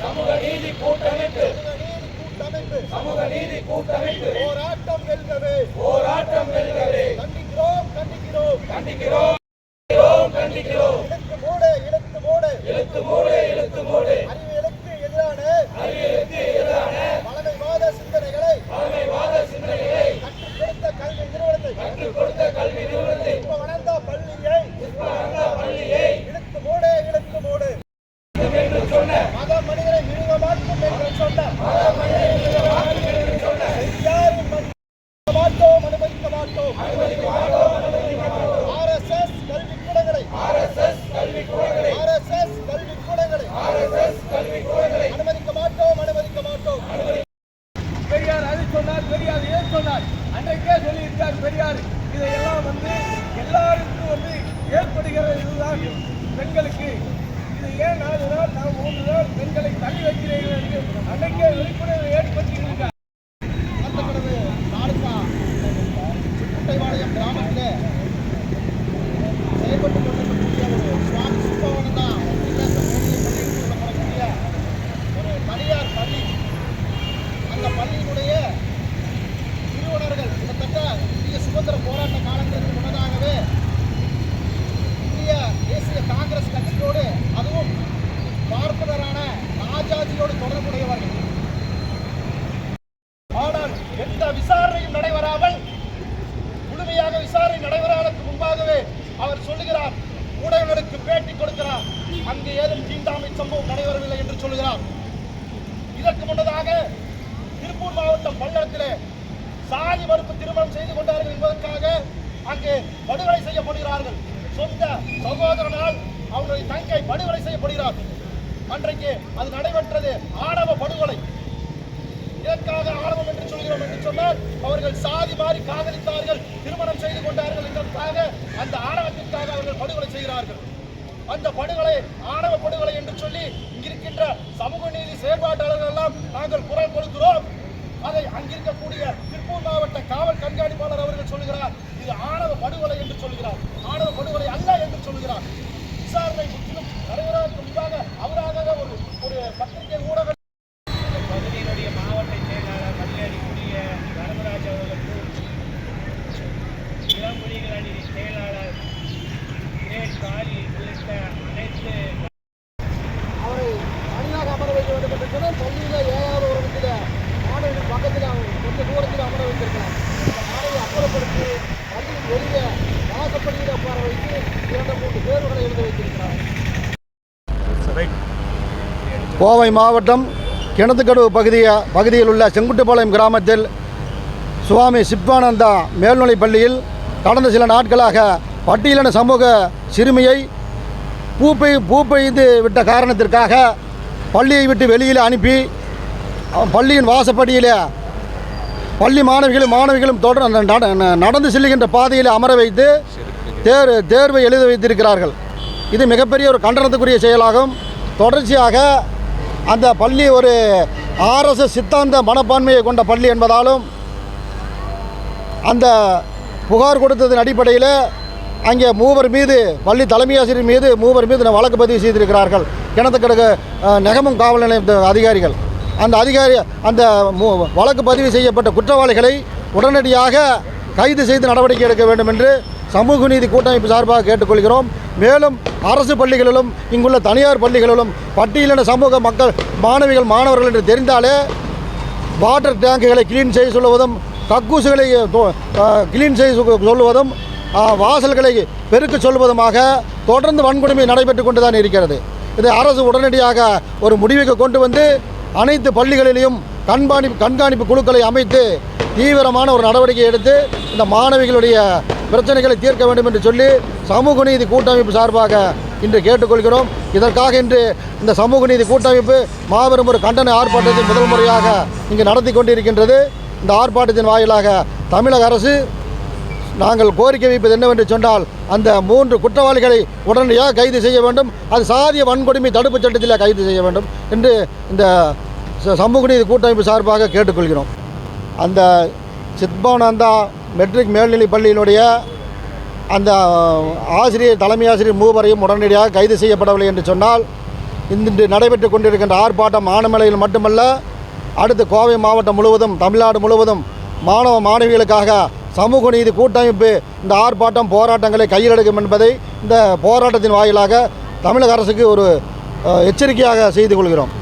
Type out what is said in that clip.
சமூக நீதி கூட்டமைப்பு. சமூக நீதி கூட்டமைப்பு போராட்டம் வெல்கவே. போராட்டம் வெல்கவே. கண்டிக்கிறோம் கண்டிக்கிறோம். கண்டிக்கிறோம். பள்ளியினுடைய நிறுவனர்கள் கிட்டத்தட்ட இந்திய சுதந்திர போராட்ட காலத்திற்கு முன்னதாகவே இந்திய தேசிய காங்கிரஸ் கட்சியோடு அதுவும் பார்ப்பனரான ராஜாஜியோடு தொடர்புடையவர்கள். ஆனால் எந்த விசாரணையும் நடைபெறாமல் முழுமையாக விசாரணை நடைபெறாதற்கு முன்பாகவே அவர் சொல்லுகிறார் ஊடகங்களுக்கு பேட்டி கொடுக்கிறார். அங்கு ஏதும் தீண்டாமை சம்பவம் நடைபெறவில்லை என்று சொல்லுகிறார். இதற்கு முன்னதாக மாவட்டம் பல்லடத்திலே சாதி மறுப்பு திருமணம் செய்து கொண்டார்கள் என்பதற்காக அங்கே படுகொலை செய்யப்படுகிறார்கள். சொந்த சகோதரனால் அவருடைய தங்கை படுகொலை செய்யப்படுகிறார். அன்றைக்கு அது நடைபெற்றது ஆணவ படுகொலை. இதற்காக ஆணவம் என்று சொல்கிறோம் என்று சொன்னால் அவர்கள் சாதி மாறி காதலித்தார்கள் திருமணம் செய்து கொண்டார்கள் என்பதற்காக அந்த ஆணவத்திற்காக அவர்கள் படுகொலை செய்கிறார்கள். அந்த படுகொலை ஆணவ படுகொலை என்று சொல்லி இங்கிருக்கின்ற சமூக நீதி செயற்பாட்டாளர்கள் எல்லாம் நாங்கள் குரல் கொடுக்கிறோம் அதை அங்கிருக்கக்கூடிய திருப்பூர் மாவட்ட காவல் கண்காணிப்பாளர் அவர்கள் சொல்கிறார் இது ஆணவ படுகொலை என்று சொல்கிறார் ஆணவ படுகொலை அல்ல என்று சொல்கிறார் விசாரணை முற்றிலும் நடைபெறுவதற்கு முன்பாக அவராக ஒரு ஒரு பத்திரிகை ஊடக இந்த பகுதியினுடைய மாவட்ட செயலாளர் மல்லியடிக்குரிய தர்மராஜ் அவர்களுக்கும் இளம்புலிகள் அணி செயலாளர் கிரேட் காலி உள்ளிட்ட அனைத்து அவரை தனியாக அமர வைக்க வேண்டும் என்று சொன்னால் பள்ளியில் ஏழாவது வருடத்தில் மாணவர்கள் பக்கத்தில் அவங்க கொஞ்சம் வைத்திருக்கலாம் அப்புறப்படுத்தி வெளியே உட்கார வைத்து இரண்டு மூன்று தேர்வுகளை எழுத வைத்திருக்கிறார் கோவை மாவட்டம் கிணத்துக்கடவு பகுதிய பகுதியில் உள்ள செங்குட்டுப்பாளையம் கிராமத்தில் சுவாமி சிப்பானந்தா மேல்நிலைப் பள்ளியில் கடந்த சில நாட்களாக பட்டியலின சமூக சிறுமியை பூப்பை பூப்பெய்து விட்ட காரணத்திற்காக பள்ளியை விட்டு வெளியில் அனுப்பி பள்ளியின் வாசப்படியில் பள்ளி மாணவிகளும் மாணவிகளும் தொடர் ந- நடந்து செல்லுகின்ற பாதையில் அமர வைத்து தேர் தேர்வை எழுத வைத்திருக்கிறார்கள். இது மிகப்பெரிய ஒரு கண்டனத்துக்குரிய செயலாகும். தொடர்ச்சியாக அந்த பள்ளி ஒரு ஆர்எஸ்எஸ் சித்தாந்த மனப்பான்மையை கொண்ட பள்ளி என்பதாலும் அந்த புகார் கொடுத்ததன் அடிப்படையில் அங்கே மூவர் மீது பள்ளி தலைமை ஆசிரியர் மீது மூவர் மீது வழக்கு பதிவு செய்திருக்கிறார்கள். கிணத்துக்கடுக்கு நெகமும் காவல் நிலைய அதிகாரிகள். அந்த அதிகாரி அந்த வழக்கு பதிவு செய்யப்பட்ட குற்றவாளிகளை உடனடியாக கைது செய்து நடவடிக்கை எடுக்க வேண்டும் என்று சமூக நீதி கூட்டமைப்பு சார்பாக கேட்டுக்கொள்கிறோம். மேலும் அரசு பள்ளிகளிலும் இங்குள்ள தனியார் பள்ளிகளிலும் பட்டியலின சமூக மக்கள் மாணவிகள் மாணவர்கள் என்று தெரிந்தாலே வாட்டர் டேங்குகளை கிளீன் செய்ய சொல்லுவதும் கக்கூசுகளை கிளீன் செய்ய சொல்லுவதும் வாசல்களை பெருக்க சொல்வதுமாக தொடர்ந்து வன்கொடுமை நடைபெற்று கொண்டு தான் இருக்கிறது. இதை அரசு உடனடியாக ஒரு முடிவுக்கு கொண்டு வந்து அனைத்து பள்ளிகளிலும் கண்காணிப்பு கண்காணிப்பு குழுக்களை அமைத்து தீவிரமான ஒரு நடவடிக்கை எடுத்து இந்த மாணவிகளுடைய பிரச்சனைகளை தீர்க்க வேண்டும் என்று சொல்லி சமூக நீதி கூட்டமைப்பு சார்பாக இன்று கேட்டுக்கொள்கிறோம். இதற்காக இன்று இந்த சமூக நீதி கூட்டமைப்பு மாபெரும் ஒரு கண்டன ஆர்ப்பாட்டத்தை முதல் முறையாக இங்கு நடத்தி கொண்டிருக்கின்றது. இந்த ஆர்ப்பாட்டத்தின் வாயிலாக தமிழக அரசு நாங்கள் கோரிக்கை வைப்பது என்னவென்று சொன்னால் அந்த மூன்று குற்றவாளிகளை உடனடியாக கைது செய்ய வேண்டும். அது சாதிய வன்கொடுமை தடுப்புச் சட்டத்தில் கைது செய்ய வேண்டும் என்று இந்த ச- சமூக நீதி கூட்டமைப்பு சார்பாக கேட்டுக்கொள்கிறோம். அந்த சித்பானந்தா மெட்ரிக் மேல்நிலைப் பள்ளியினுடைய அந்த ஆசிரியர் தலைமை ஆசிரியர் மூவரையும் உடனடியாக கைது செய்யப்படவில்லை என்று சொன்னால் இன்று நடைபெற்று கொண்டிருக்கின்ற ஆர்ப்பாட்டம் ஆனமலையில் மட்டுமல்ல அடுத்து கோவை மாவட்டம் முழுவதும் தமிழ்நாடு முழுவதும் மாணவ மாணவிகளுக்காக சமூக நீதி கூட்டமைப்பு இந்த ஆர்ப்பாட்டம் போராட்டங்களை கையில் எடுக்கும் என்பதை இந்த போராட்டத்தின் வாயிலாக தமிழக அரசுக்கு ஒரு எச்சரிக்கையாக செய்து கொள்கிறோம்.